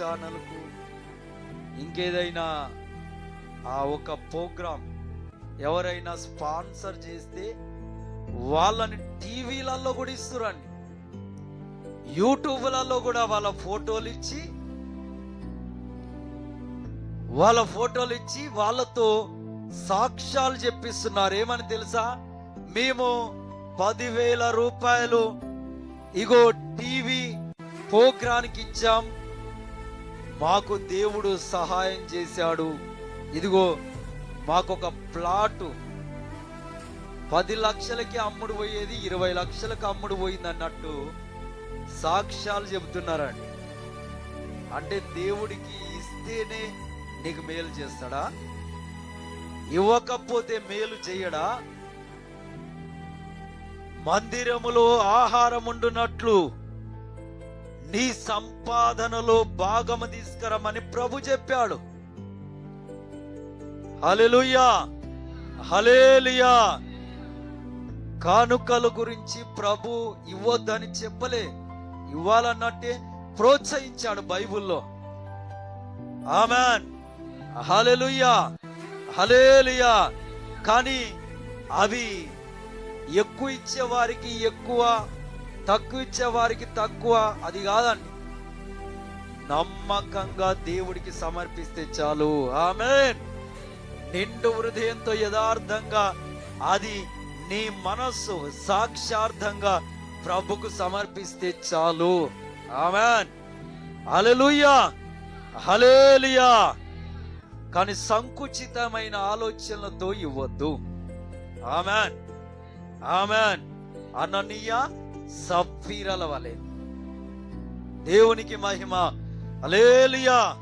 ఛానల్కు ఇంకేదైనా ఆ ఒక ప్రోగ్రాం ఎవరైనా స్పాన్సర్ చేస్తే వాళ్ళని టీవీలలో కూడా ఇస్తురండి. యూట్యూబ్లలో కూడా వాళ్ళ ఫోటోలు ఇచ్చి వాళ్ళ ఫోటోలు ఇచ్చి వాళ్ళతో సాక్ష్యాలు చెప్పిస్తున్నారు. ఏమని తెలుసా? మేము పదివేల రూపాయలు ఇగో టీవీ ప్రోగ్రానికి ఇచ్చాం. మాకు దేవుడు సహాయం చేశాడు. ఇదిగో మాకొక ప్లాటు. పది లక్షలకి అమ్ముడు పోయేది ఇరవై లక్షలకు అమ్ముడు పోయింది అన్నట్టు సాక్ష్యాలు చెబుతున్నారండి. అంటే దేవుడికి ఇస్తేనే నీకు మేలు చేస్తాడా? ఇవ్వకపోతే మేలు చేయడా? మందిరములో ఆహారం ఉండునట్లు నీ సంపాదనలో భాగము తీసుకురమని ప్రభు చెప్పాడు. హల్లెలూయా హలేలుయా కానుకల గురించి ప్రభు ఇవ్వద్దని చెప్పలే. ఇవ్వాలన్నట్టే ప్రోత్సహించాడు బైబుల్లో. ఆమెన్. హలెలుయా హలేలుయా కానీ అవి ఎక్కువ ఇచ్చే వారికి ఎక్కువ తక్కువ ఇచ్చే వారికి తక్కువ అది కాదండి. నమ్మకంగా దేవుడికి సమర్పిస్తే చాలు. ఆమెన్. నిండు హృదయంతో యథార్థంగా అది నీ మనస్సు సాక్షార్థంగా ప్రభుకు సమర్పిస్తే చాలు. ఆమెన్. అలలుయా హలేలియా కానీ సంకుచితమైన ఆలోచనలతో ఇవ్వద్దు. ఆమెన్. ఆమెన్. అననీయ సఫీరల వలె. దేవునికి మహిమ. అలేలియా